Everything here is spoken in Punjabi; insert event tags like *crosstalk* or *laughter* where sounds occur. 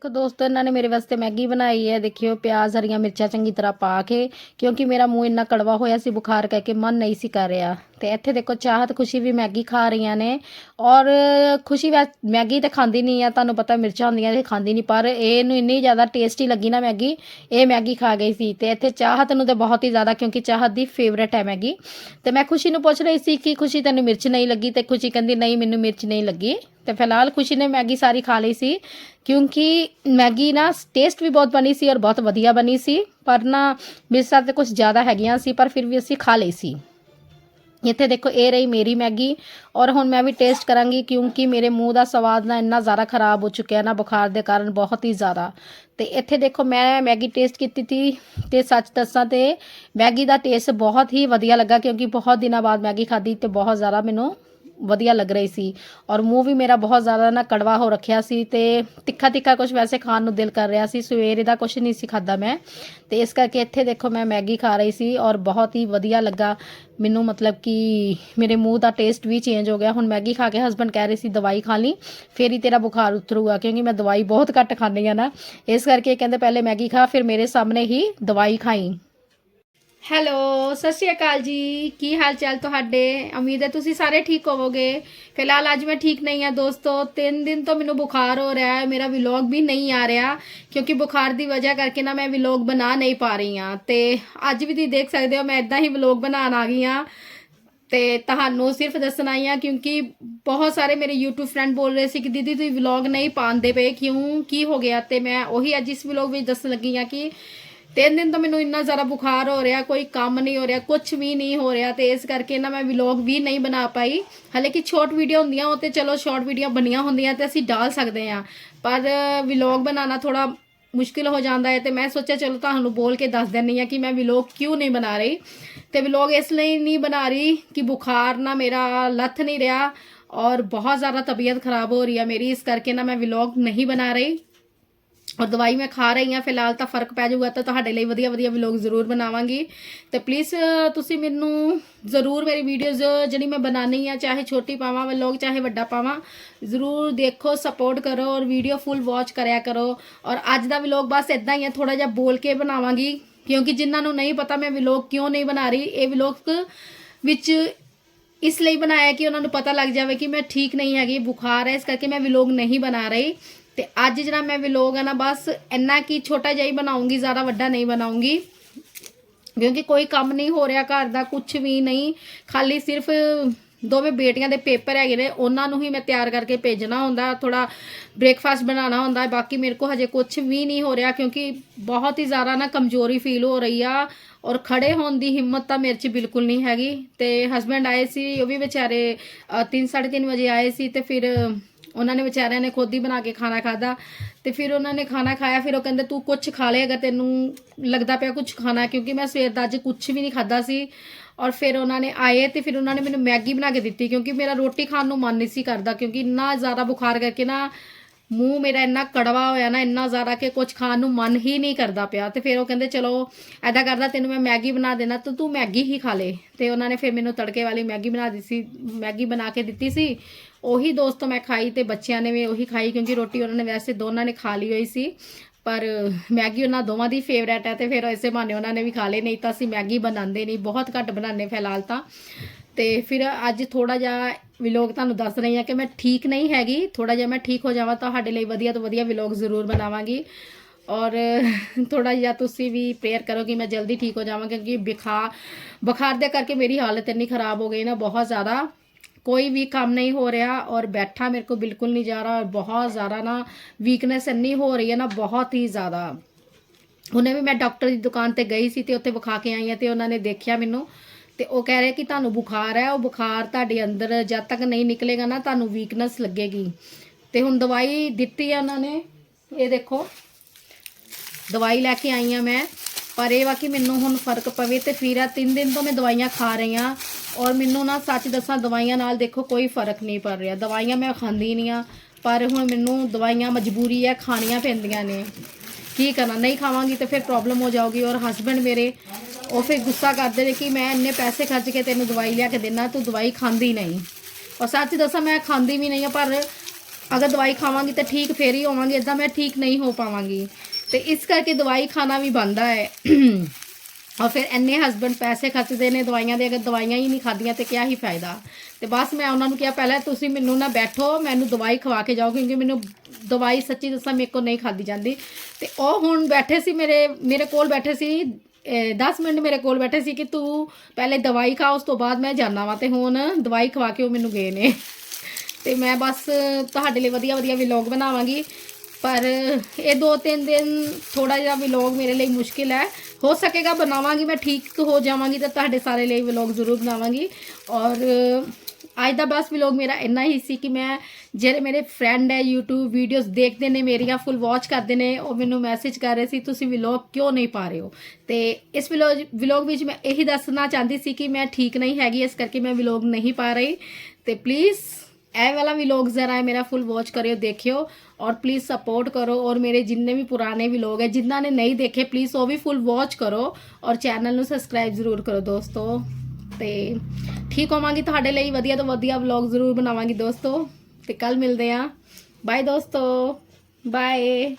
ਦੇਖੋ ਦੋਸਤੋ ਇਹਨਾਂ ਨੇ ਮੇਰੇ ਵਾਸਤੇ ਮੈਗੀ ਬਣਾਈ ਹੈ, ਦੇਖਿਓ, ਪਿਆਜ਼, ਹਰੀਆਂ ਮਿਰਚਾਂ ਚੰਗੀ ਤਰ੍ਹਾਂ ਪਾ ਕੇ, ਕਿਉਂਕਿ ਮੇਰਾ ਮੂੰਹ ਇੰਨਾ ਕੜਵਾ ਹੋਇਆ ਸੀ, ਬੁਖਾਰ ਕਰਕੇ ਮਨ ਨਹੀਂ ਸੀ ਕਰ ਰਿਹਾ। ਤੇ ਇੱਥੇ ਦੇਖੋ, ਚਾਹਤ ਖੁਸ਼ੀ ਵੀ ਮੈਗੀ ਖਾ ਰਹੀਆਂ ਨੇ, ਔਰ ਖੁਸ਼ੀ ਵੈ, ਮੈਗੀ ਤਾਂ ਖਾਂਦੀ ਨਹੀਂ ਆ, ਤੁਹਾਨੂੰ ਪਤਾ ਮਿਰਚਾਂ ਹੁੰਦੀਆਂ ਇਹ ਖਾਂਦੀ ਨਹੀਂ, ਪਰ ਇਹਨੂੰ ਇੰਨੀ ਜ਼ਿਆਦਾ ਟੇਸਟੀ ਲੱਗੀ ਨਾ ਮੈਗੀ, ਇਹ ਮੈਗੀ ਖਾ ਗਈ ਸੀ। ਤੇ ਇੱਥੇ ਚਾਹਤ ਨੂੰ ਤਾਂ ਬਹੁਤ ਹੀ ਜ਼ਿਆਦਾ, ਕਿਉਂਕਿ ਚਾਹਤ ਦੀ ਫੇਵਰੇਟ ਹੈ ਮੈਗੀ। ਤੇ ਮੈਂ ਖੁਸ਼ੀ ਨੂੰ ਪੁੱਛ ਰਹੀ ਸੀ ਕਿ ਖੁਸ਼ੀ ਤੈਨੂੰ ਮਿਰਚ ਨਹੀਂ ਲੱਗੀ, ਤੇ ਖੁਸ਼ੀ ਕਹਿੰਦੀ, ਨਹੀਂ, ਮੈਨੂੰ ਮਿਰਚ ਨਹੀਂ ਲੱਗੀ। ਤੇ ਫਿਲਹਾਲ ਖੁਸ਼ੀ ਨੇ ਮੈਗੀ ਸਾਰੀ ਖਾ ਲਈ ਸੀ, ਕਿਉਂਕਿ ਮੈਗੀ ਨਾ ਟੇਸਟ ਵੀ ਬਹੁਤ ਬਣੀ ਸੀ ਔਰ ਬਹੁਤ ਵਧੀਆ ਬਣੀ ਸੀ, ਪਰ ਨਾ ਮੇਰੇ ਮਿਰਚਾਂ ਤੇ ਕੁਝ ਜ਼ਿਆਦਾ ਹੈਗੀਆਂ ਸੀ, ਪਰ ਫਿਰ ਵੀ ਅਸੀਂ ਖਾ ਲਈ ਸੀ। ਇੱਥੇ ਦੇਖੋ, ਇਹ ਰਹੀ ਮੇਰੀ ਮੈਗੀ ਔਰ ਹੁਣ ਮੈਂ ਵੀ ਟੇਸਟ ਕਰਾਂਗੀ, ਕਿਉਂਕਿ ਮੇਰੇ ਮੂੰਹ ਦਾ ਸਵਾਦ ਨਾ ਇੰਨਾ ਜ਼ਿਆਦਾ ਖਰਾਬ ਹੋ ਚੁੱਕਿਆ ਨਾ ਬੁਖਾਰ ਦੇ ਕਾਰਨ ਬਹੁਤ ਹੀ ਜ਼ਿਆਦਾ। ਤੇ ਇੱਥੇ ਦੇਖੋ, ਮੈਂ ਮੈਗੀ ਟੇਸਟ ਕੀਤੀ ਤੀ ਤੇ ਸੱਚ ਦੱਸਾਂ ਤੇ ਮੈਗੀ ਦਾ ਟੇਸਟ ਬਹੁਤ ਹੀ ਵਧੀਆ ਲੱਗਾ, ਕਿਉਂਕਿ ਬਹੁਤ ਦਿਨਾਂ ਬਾਅਦ ਮੈਗੀ ਖਾਧੀ ਤੇ ਬਹੁਤ ਜ਼ਿਆਦਾ ਮੈਨੂੰ ਵਧੀਆ ਲੱਗ ਰਹੀ ਸੀ ਔਰ ਮੂੰਹ ਵੀ ਮੇਰਾ ਬਹੁਤ ਜ਼ਿਆਦਾ ਨਾ ਕੜਵਾ ਹੋ ਰੱਖਿਆ ਸੀ ਤੇ ਤਿੱਖਾ ਤਿੱਖਾ ਕੁਝ ਵੈਸੇ ਖਾਣ ਨੂੰ ਦਿਲ ਕਰ ਰਿਹਾ ਸੀ, ਸਵੇਰੇ ਦਾ ਕੁਝ ਨਹੀਂ ਸੀ ਖਾਦਾ ਮੈਂ ਤੇ ਇਸ ਕਰਕੇ ਇੱਥੇ ਦੇਖੋ ਮੈਂ ਮੈਗੀ ਖਾ ਰਹੀ ਸੀ ਔਰ ਬਹੁਤ ਹੀ ਵਧੀਆ ਲੱਗਾ। ਮੈਨੂੰ ਮਤਲਬ ਕਿ ਮੇਰੇ ਮੂੰਹ ਦਾ ਟੇਸਟ ਵੀ ਚੇਂਜ ਹੋ ਗਿਆ। ਹੁਣ ਮੈਗੀ ਖਾ ਕੇ ਹਸਬੰਡ ਕਹਿ ਰਹੇ ਸੀ, ਦਵਾਈ ਖਾ ਲਈ, ਫੇਰ ਹੀ ਤੇਰਾ ਬੁਖਾਰ ਉਤਰੂਗਾ, ਕਿਉਂਕਿ ਮੈਂ ਦਵਾਈ ਬਹੁਤ ਘੱਟ ਖਾਂਦੀ ਆ ਨਾ। ਇਸ ਕਰਕੇ ਕਹਿੰਦੇ, ਪਹਿਲੇ ਮੈਗੀ ਖਾ, ਫਿਰ ਮੇਰੇ ਸਾਹਮਣੇ ਹੀ ਦਵਾਈ ਖਾਈ। ਹੈਲੋ, ਸਤਿ ਸ਼੍ਰੀ ਅਕਾਲ ਜੀ। ਕੀ ਹਾਲ ਚਾਲ ਤੁਹਾਡੇ? ਉਮੀਦ ਹੈ ਤੁਸੀਂ ਸਾਰੇ ਠੀਕ ਹੋਵੋਗੇ। ਫਿਲਹਾਲ ਅੱਜ ਮੈਂ ਠੀਕ ਨਹੀਂ ਆ ਦੋਸਤੋ। ਤਿੰਨ ਦਿਨ ਤੋਂ ਮੈਨੂੰ ਬੁਖਾਰ ਹੋ ਰਿਹਾ ਹੈ। ਮੇਰਾ ਵਲੌਗ ਵੀ ਨਹੀਂ ਆ ਰਿਹਾ ਕਿਉਂਕਿ ਬੁਖਾਰ ਦੀ ਵਜ੍ਹਾ ਕਰਕੇ ਨਾ ਮੈਂ ਵਲੌਗ ਬਣਾ ਨਹੀਂ ਪਾ ਰਹੀ ਆ ਤੇ ਅੱਜ ਵੀ ਤੁਸੀਂ ਦੇਖ ਸਕਦੇ ਹੋ, ਮੈਂ ਇਦਾਂ ਹੀ ਵਲੌਗ ਬਣਾਉਣ ਆ ਗਈ ਆ ਤੇ ਤੁਹਾਨੂੰ ਸਿਰਫ ਦੱਸਣਾ ਆਈ ਆ ਕਿਉਂਕਿ ਬਹੁਤ ਸਾਰੇ ਮੇਰੇ YouTube ਫਰੈਂਡ ਬੋਲ ਰਹੇ ਸੀ ਕਿ ਦੀਦੀ ਤੁਸੀਂ ਵਲੌਗ ਨਹੀਂ ਪਾਉਂਦੇ ਪਏ। ਕਿਉਂ? ਕੀ ਹੋ ਗਿਆ? ਤੇ ਮੈਂ ਉਹੀ ਅੱਜ ਇਸ ਵਲੌਗ ਵਿੱਚ ਦੱਸਣ ਲੱਗੀ ਆ ਕਿ ਤਿੰਨ ਦਿਨ ਤੋਂ ਮੈਨੂੰ ਇੰਨਾ ਜ਼ਿਆਦਾ ਬੁਖਾਰ ਹੋ ਰਿਹਾ, ਕੋਈ ਕੰਮ ਨਹੀਂ ਹੋ ਰਿਹਾ ਕੁਝ ਵੀ ਨਹੀਂ ਹੋ ਰਿਹਾ ਤੇ ਇਸ ਕਰਕੇ ਨਾ ਮੈਂ ਵਲੌਗ ਵੀ ਨਹੀਂ ਬਣਾ ਪਾਈ। ਹਲੇ ਕਿ ਸ਼ਾਰਟ ਵੀਡੀਓ ਹੁੰਦੀਆਂ, ਉਹ ਤੇ ਚਲੋ ਸ਼ਾਰਟ ਵੀਡੀਓ ਬਣੀਆਂ ਹੁੰਦੀਆਂ ਤੇ ਅਸੀਂ ਡਾਲ ਸਕਦੇ ਆ ਪਰ ਵਲੌਗ ਬਣਾਉਣਾ ਥੋੜਾ ਮੁਸ਼ਕਿਲ ਹੋ ਜਾਂਦਾ ਹੈ ਤੇ ਮੈਂ ਸੋਚਿਆ ਚਲੋ ਤੁਹਾਨੂੰ ਬੋਲ ਕੇ ਦੱਸ ਦਿੰਨੀ ਆ ਕਿ ਮੈਂ ਵਲੌਗ ਕਿਉਂ ਨਹੀਂ ਬਣਾ ਰਹੀ। ਤੇ ਵਲੌਗ ਇਸ ਲਈ ਨਹੀਂ ਬਣਾ ਰਹੀ ਕਿ ਬੁਖਾਰ ਨਾ ਮੇਰਾ ਲੱਥ ਨਹੀਂ ਰਿਹਾ ਔਰ ਬਹੁਤ ਜ਼ਿਆਦਾ ਤਬੀਅਤ ਖਰਾਬ ਹੋ ਰਹੀ ਹੈ ਮੇਰੀ, ਇਸ ਕਰਕੇ ਨਾ ਮੈਂ ਵਲੌਗ ਨਹੀਂ ਬਣਾ ਰਹੀ। ਔਰ ਦਵਾਈ ਮੈਂ ਖਾ ਰਹੀ ਹਾਂ ਫਿਲਹਾਲ ਤਾਂ ਫ਼ਰਕ ਪੈ ਜਾਊਗਾ ਤਾਂ ਤੁਹਾਡੇ ਲਈ ਵਧੀਆ ਵਧੀਆ ਵਲੌਗ ਜ਼ਰੂਰ ਬਣਾਵਾਂਗੀ ਤੇ ਪਲੀਜ਼ ਤੁਸੀਂ ਮੈਨੂੰ ਜ਼ਰੂਰ ਮੇਰੀ ਵੀਡੀਓਜ਼ ਜਿਹੜੀ ਮੈਂ ਬਣਾਉਣੀ ਆ ਚਾਹੇ ਛੋਟੀ ਪਾਵਾਂ ਵਲੌਗ ਚਾਹੇ ਵੱਡਾ ਪਾਵਾਂ ਜ਼ਰੂਰ ਦੇਖੋ ਸਪੋਰਟ ਕਰੋ ਔਰ ਵੀਡੀਓ ਫੁੱਲ ਵਾਚ ਕਰਿਆ ਕਰੋ ਔਰ ਅੱਜ ਦਾ ਵਲੌਗ ਬਸ ਇਦਾਂ ਹੀ ਹੈ ਥੋੜਾ ਜਿਹਾ ਬੋਲ ਕੇ ਬਣਾਵਾਂਗੀ ਕਿਉਂਕਿ ਜਿਨ੍ਹਾਂ ਨੂੰ ਨਹੀਂ ਪਤਾ ਮੈਂ ਵਲੌਗ ਕਿਉਂ ਨਹੀਂ ਬਣਾ ਰਹੀ ਇਹ ਵਲੌਗ ਵਿੱਚ ਇਸ ਲਈ ਬਣਾਇਆ ਕਿ ਉਹਨਾਂ ਨੂੰ ਪਤਾ ਲੱਗ ਜਾਵੇ ਕਿ ਮੈਂ ਠੀਕ ਨਹੀਂ ਹੈਗੀ ਬੁਖਾਰ ਹੈ ਇਸ ਕਰਕੇ ਮੈਂ ਵਲੌਗ ਨਹੀਂ ਬਣਾ ਰਹੀ ਤੇ ਅੱਜ ਜਿਹੜਾ ਮੈਂ ਵਲੌਗ ਹੈ ਨਾ, ਬਸ ਇੰਨਾ ਕੀ ਛੋਟਾ ਜਿਹਾ ਹੀ ਬਣਾਉਂਗੀ, ਜ਼ਿਆਦਾ ਵੱਡਾ ਨਹੀਂ ਬਣਾਉਂਗੀ। ਕਿਉਂਕਿ ਕੋਈ ਕੰਮ ਨਹੀਂ ਹੋ ਰਿਹਾ ਘਰ ਦਾ ਕੁਝ ਵੀ ਨਹੀਂ। ਖਾਲੀ ਸਿਰਫ ਦੋਵੇਂ ਬੇਟੀਆਂ ਦੇ ਪੇਪਰ ਹੈਗੇ ਨੇ, ਉਹਨਾਂ ਨੂੰ ਹੀ ਮੈਂ ਤਿਆਰ ਕਰਕੇ ਭੇਜਣਾ ਹੁੰਦਾ ਥੋੜਾ ਬ੍ਰੇਕਫਾਸਟ ਬਣਾਉਣਾ ਹੁੰਦਾ, ਬਾਕੀ ਮੇਰੇ ਕੋ ਹਜੇ ਕੁਝ ਵੀ ਨਹੀਂ ਹੋ ਰਿਹਾ, ਕਿਉਂਕਿ ਬਹੁਤ ਹੀ ਜ਼ਿਆਦਾ ਨਾ ਕਮਜ਼ੋਰੀ ਫੀਲ ਹੋ ਰਹੀ ਆ। ਔਰ ਖੜੇ ਹੋਣ ਦੀ ਹਿੰਮਤ ਤਾਂ ਮੇਰੇ 'ਚ ਬਿਲਕੁਲ ਨਹੀਂ ਹੈਗੀ। ਤੇ ਹਸਬੰਡ ਆਏ ਸੀ, ਉਹ ਵੀ ਵਿਚਾਰੇ 3:30 ਵਜੇ ਆਏ ਸੀ ਤੇ ਫਿਰ ਉਹਨਾਂ ਨੇ ਵਿਚਾਰਿਆਂ ਨੇ ਖੁਦ ਹੀ ਬਣਾ ਕੇ ਖਾਣਾ ਖਾਦਾ ਤੇ ਫਿਰ ਉਹਨਾਂ ਨੇ ਖਾਣਾ ਖਾਇਆ, ਫਿਰ ਉਹ ਕਹਿੰਦੇ, ਤੂੰ ਕੁਝ ਖਾ ਲੈ ਅਗਰ ਤੈਨੂੰ ਲੱਗਦਾ ਪਿਆ ਕੁਝ ਖਾਣਾ, ਕਿਉਂਕਿ ਮੈਂ ਸਵੇਰ ਦਾ ਅੱਜ ਕੁਝ ਵੀ ਨਹੀਂ ਖਾਦਾ ਸੀ। ਔਰ ਫਿਰ ਉਹਨਾਂ ਨੇ ਆਏ ਤੇ ਫਿਰ ਉਹਨਾਂ ਨੇ ਮੈਨੂੰ ਮੈਗੀ ਬਣਾ ਕੇ ਦਿੱਤੀ, ਕਿਉਂਕਿ ਮੇਰਾ ਰੋਟੀ ਖਾਣ ਨੂੰ ਮਨ ਨਹੀਂ ਸੀ ਕਰਦਾ, ਕਿਉਂਕਿ ਇੰਨਾ ਜ਼ਿਆਦਾ ਬੁਖਾਰ ਕਰਕੇ ਨਾ ਮੂੰਹ ਮੇਰਾ ਇੰਨਾ ਕੜਵਾ ਹੋਇਆ ਨਾ, ਇੰਨਾ ਜ਼ਿਆਦਾ ਕਿ ਕੁਝ ਖਾਣ ਨੂੰ ਮਨ ਹੀ ਨਹੀਂ ਕਰਦਾ ਪਿਆ। ਤੇ ਫਿਰ ਉਹ ਕਹਿੰਦੇ, ਚਲੋ ਐਦਾਂ ਕਰਦਾ, ਤੈਨੂੰ ਮੈਂ ਮੈਗੀ ਬਣਾ ਦੇਣਾ, ਤਾਂ, ਤੂੰ ਮੈਗੀ ਹੀ ਖਾ ਲੇ। ਤੇ ਉਹਨਾਂ ਨੇ ਫਿਰ ਮੈਨੂੰ ਤੜਕੇ ਵਾਲੀ ਮੈਗੀ ਬਣਾ ਦਿੱਤੀ ਸੀ, ਮੈਗੀ ਬਣਾ ਕੇ ਦਿੱਤੀ ਸੀ। ਉਹੀ ਦੋਸਤੋ ਮੈਂ ਖਾਈ ਤੇ ਬੱਚਿਆਂ ਨੇ ਵੀ ਉਹੀ ਖਾਈ, ਕਿਉਂਕਿ ਰੋਟੀ ਉਹਨਾਂ ਨੇ ਵੈਸੇ ਦੋਨਾਂ ਨੇ ਖਾ ਲਈ ਹੋਈ ਸੀ। ਪਰ ਮੈਗੀ ਉਹਨਾਂ ਦੋਵਾਂ ਦੀ ਫੇਵਰੇਟ ਹੈ ਤੇ ਫਿਰ ਇਸੇ ਬਹਾਨੇ ਉਹਨਾਂ ਨੇ ਵੀ ਖਾ ਲਈ ਨਹੀਂ ਤਾਂ ਅਸੀਂ ਮੈਗੀ ਬਣਾਉਂਦੇ ਨਹੀਂ, ਬਹੁਤ ਘੱਟ ਬਣਾਉਂਦੇ ਫਿਲਹਾਲ ਤਾਂ। ਤੇ ਫਿਰ ਅੱਜ ਥੋੜਾ ਜਿਹਾ ਵਲੌਗ ਤੁਹਾਨੂੰ ਦੱਸ ਰਹੀ ਹਾਂ ਕਿ ਮੈਂ ਠੀਕ ਨਹੀਂ ਹੈਗੀ ਥੋੜਾ ਜਿਹਾ ਮੈਂ ਠੀਕ ਹੋ ਜਾਵਾਂ ਤੁਹਾਡੇ ਲਈ ਵਧੀਆ ਤੋਂ ਵਧੀਆ ਵਲੌਗ ਜ਼ਰੂਰ ਬਣਾਵਾਂਗੀ। ਔਰ *laughs* ਥੋੜਾ ਜਿਹਾ ਤੁਸੀਂ ਵੀ ਪ੍ਰੇਅਰ ਕਰੋ ਕਿ ਮੈਂ ਜਲਦੀ ਠੀਕ ਹੋ ਜਾਵਾਂ, ਕਿਉਂਕਿ ਬੁਖਾਰ ਬੁਖਾਰ ਦੇ ਕਰਕੇ ਮੇਰੀ ਹਾਲਤ ਇੰਨੀ ਖਰਾਬ ਹੋ ਗਈ ਨਾ ਬਹੁਤ ਜ਼ਿਆਦਾ। ਕੋਈ ਵੀ ਕੰਮ ਨਹੀਂ ਹੋ ਰਿਹਾ ਔਰ ਬੈਠਾ ਮੇਰੇ ਕੋ ਬਿਲਕੁਲ ਨਹੀਂ ਜਾ ਰਿਹਾ ਔਰ ਬਹੁਤ ਜ਼ਿਆਦਾ ਨਾ ਵੀਕਨੈਸ ਇੰਨੀ ਹੋ ਰਹੀ ਹੈ ਨਾ ਬਹੁਤ ਹੀ ਜ਼ਿਆਦਾ। ਉਹਨੇ ਵੀ ਮੈਂ ਡਾਕਟਰ ਦੀ ਦੁਕਾਨ ਤੇ ਗਈ ਸੀ ਤੇ ਉੱਥੇ ਵਿਖਾ ਕੇ ਆਈ ਆ ਤੇ ਉਹਨਾਂ ਨੇ ਦੇਖਿਆ ਮੈਨੂੰ। ਤੇ ਉਹ ਕਹਿ ਰਹੇ ਕਿ ਤੁਹਾਨੂੰ ਬੁਖਾਰ ਹੈ, ਉਹ ਬੁਖਾਰ ਤੁਹਾਡੇ ਅੰਦਰ ਜਦ ਤੱਕ ਨਹੀਂ ਨਿਕਲੇਗਾ ਨਾ ਤੁਹਾਨੂੰ ਵੀਕਨੈਸ ਲੱਗੇਗੀ। ਤੇ ਹੁਣ ਦਵਾਈ ਦਿੱਤੀ ਆ ਉਹਨਾਂ ਨੇ, ਇਹ ਦੇਖੋ, ਦਵਾਈ ਲੈ ਕੇ ਆਈ ਆ ਮੈਂ, ਪਰ ਇਹ ਵਾ ਕਿ ਮੈਨੂੰ ਹੁਣ ਫ਼ਰਕ ਪਵੇ ਤੇ ਫਿਰ ਆ ਤਿੰਨ ਦਿਨ ਤੋਂ ਮੈਂ ਦਵਾਈਆਂ ਖਾ ਰਹੀ ਆ ਔਰ ਮੈਨੂੰ ਨਾ ਸੱਚ ਦੱਸਾਂ ਦਵਾਈਆਂ ਨਾਲ ਦੇਖੋ ਕੋਈ ਫ਼ਰਕ ਨਹੀਂ ਪੜ ਰਿਹਾ। ਦਵਾਈਆਂ ਮੈਂ ਖਾਂਦੀ ਨਹੀਂ ਆ, ਪਰ ਹੁਣ ਮੈਨੂੰ ਦਵਾਈਆਂ ਮਜਬੂਰੀ ਹੈ, ਖਾਣੀਆਂ ਪੈਂਦੀਆਂ ਨੇ। ਕੀ ਕਰਨਾ ਨਹੀਂ ਖਾਵਾਂਗੀ ਤੇ ਫਿਰ ਪ੍ਰੋਬਲਮ ਹੋ ਜਾਊਗੀ ਔਰ ਹਸਬੰਡ ਮੇਰੇ ਉਹ ਫਿਰ ਗੁੱਸਾ ਕਰਦੇ ਨੇ ਕਿ ਮੈਂ ਇੰਨੇ ਪੈਸੇ ਖਰਚ ਕੇ ਤੈਨੂੰ ਦਵਾਈ ਲਿਆ ਕੇ ਦੇਣਾ ਤੂੰ ਦਵਾਈ ਖਾਂਦੀ ਨਹੀਂ। ਔਰ ਸੱਚ ਦੱਸਾਂ ਮੈਂ ਖਾਂਦੀ ਵੀ ਨਹੀਂ ਆ, ਪਰ ਅਗਰ ਦਵਾਈ ਖਾਵਾਂਗੀ ਤਾਂ ਠੀਕ ਫੇਰ ਹੀ ਹੋਵਾਂਗੀ ਇਦਾਂ ਮੈਂ ਠੀਕ ਨਹੀਂ ਹੋ ਪਾਵਾਂਗੀ। ਤੇ ਇਸ ਕਰਕੇ ਦਵਾਈ ਖਾਣਾ ਵੀ ਬੰਦਾ ਹੈ। ਔਰ ਫਿਰ ਇੰਨੇ ਹਸਬੰਡ ਪੈਸੇ ਖਰਚਦੇ ਨੇ ਦਵਾਈਆਂ ਦੇ, ਅਗਰ ਦਵਾਈਆਂ ਹੀ ਨਹੀਂ ਖਾਧੀਆਂ ਤੇ ਕਿਆ ਹੀ ਫਾਇਦਾ। ਤੇ ਬਸ ਮੈਂ ਉਹਨਾਂ ਨੂੰ ਕਿਹਾ, ਪਹਿਲਾਂ ਤੁਸੀਂ ਮੈਨੂੰ ਨਾ ਬੈਠੋ, ਮੈਨੂੰ ਦਵਾਈ ਖਵਾ ਕੇ ਜਾਓ, ਕਿਉਂਕਿ ਮੈਨੂੰ ਦਵਾਈ ਸੱਚੀ ਦੱਸਾਂ ਮੇਰੇ ਕੋਲ ਨਹੀਂ ਖਾਦੀ ਜਾਂਦੀ। ਤੇ ਉਹ ਹੁਣ ਬੈਠੇ ਸੀ ਮੇਰੇ ਮੇਰੇ ਕੋਲ ਬੈਠੇ ਸੀ 10 ਮਿੰਟ ਮੇਰੇ ਕੋਲ ਬੈਠੇ ਸੀ ਕਿ ਤੂੰ ਪਹਿਲੇ ਦਵਾਈ ਖਾ, ਉਸ ਤੋਂ ਬਾਅਦ ਮੈਂ ਜਾਣਾ ਵਾ ਤੇ ਹੁਣ ਦਵਾਈ ਖਵਾ ਕੇ ਉਹ ਮੈਨੂੰ ਗਏ ਨੇ। ਤੇ ਮੈਂ ਬਸ ਤੁਹਾਡੇ ਲਈ ਵਧੀਆ ਵਧੀਆ ਵਲੌਗ ਬਣਾਵਾਂਗੀ। ਪਰ ਇਹ ਦੋ ਤਿੰਨ ਦਿਨ ਥੋੜਾ ਜਿਹਾ ਵਲੌਗ ਮੇਰੇ ਲਈ ਮੁਸ਼ਕਿਲ ਹੈ। ਹੋ ਸਕੇਗਾ, ਬਣਾਵਾਂਗੀ ਮੈਂ, ਠੀਕ ਹੋ ਜਾਵਾਂਗੀ ਤਾਂ ਤੁਹਾਡੇ ਸਾਰੇ ਲਈ ਵਲੌਗ ਜ਼ਰੂਰ ਬਣਾਵਾਂਗੀ। ਔਰ, ਅੱਜ ਦਾ ਬਸ ਵਲੌਗ ਮੇਰਾ ਇੰਨਾ ਹੀ ਸੀ ਕਿ ਮੈਂ, ਜਿਹੜੇ ਮੇਰੇ ਫਰੈਂਡ ਹੈ, YouTube ਵੀਡੀਓਜ਼ ਦੇਖਦੇ ਨੇ ਮੇਰੀਆਂ ਫੁੱਲ ਵਾਚ ਕਰਦੇ ਨੇ, ਉਹ ਮੈਨੂੰ ਮੈਸੇਜ ਕਰ ਰਹੇ ਸੀ, ਤੁਸੀਂ ਵਲੌਗ ਕਿਉਂ ਨਹੀਂ ਪਾ ਰਹੇ ਹੋ? ਤੇ ਇਸ ਵਲੌਗ ਵਲੌਗ ਵਿੱਚ ਮੈਂ ਇਹੀ ਦੱਸਣਾ ਚਾਹੁੰਦੀ ਸੀ ਕਿ ਮੈਂ ਠੀਕ ਨਹੀਂ ਹੈਗੀ, ਇਸ ਕਰਕੇ ਮੈਂ ਵਲੌਗ ਨਹੀਂ ਪਾ ਰਹੀ। ਤੇ ਪਲੀਜ਼ ਇਹ ਵਾਲਾ ਵਲੌਗ ਜ਼ਰਾ ਹੈ ਮੇਰਾ ਫੁੱਲ ਵਾਚ ਕਰਿਓ ਦੇਖਿਓ ਔਰ ਪਲੀਜ਼ ਸਪੋਰਟ ਕਰੋ ਔਰ ਮੇਰੇ ਜਿੰਨੇ ਵੀ ਪੁਰਾਣੇ ਵਲੌਗ ਹੈ ਜਿਨ੍ਹਾਂ ਨੇ ਨਹੀਂ ਦੇਖੇ ਪਲੀਜ਼ ਉਹ ਵੀ ਫੁੱਲ ਵਾਚ ਕਰੋ ਔਰ ਚੈਨਲ ਨੂੰ ਸਬਸਕ੍ਰਾਈਬ ਜ਼ਰੂਰ ਕਰੋ ਦੋਸਤੋ ਤੇ ਠੀਕ ਹੋਵਾਂਗੀ ਤੁਹਾਡੇ ਲਈ ਵਧੀਆ ਤੋਂ ਵਧੀਆ ਵਲੌਗ ਜ਼ਰੂਰ ਬਣਾਵਾਂਗੀ ਦੋਸਤੋ ਤੇ ਕੱਲ ਮਿਲਦੇ ਆਂ ਬਾਏ ਦੋਸਤੋ ਬਾਏ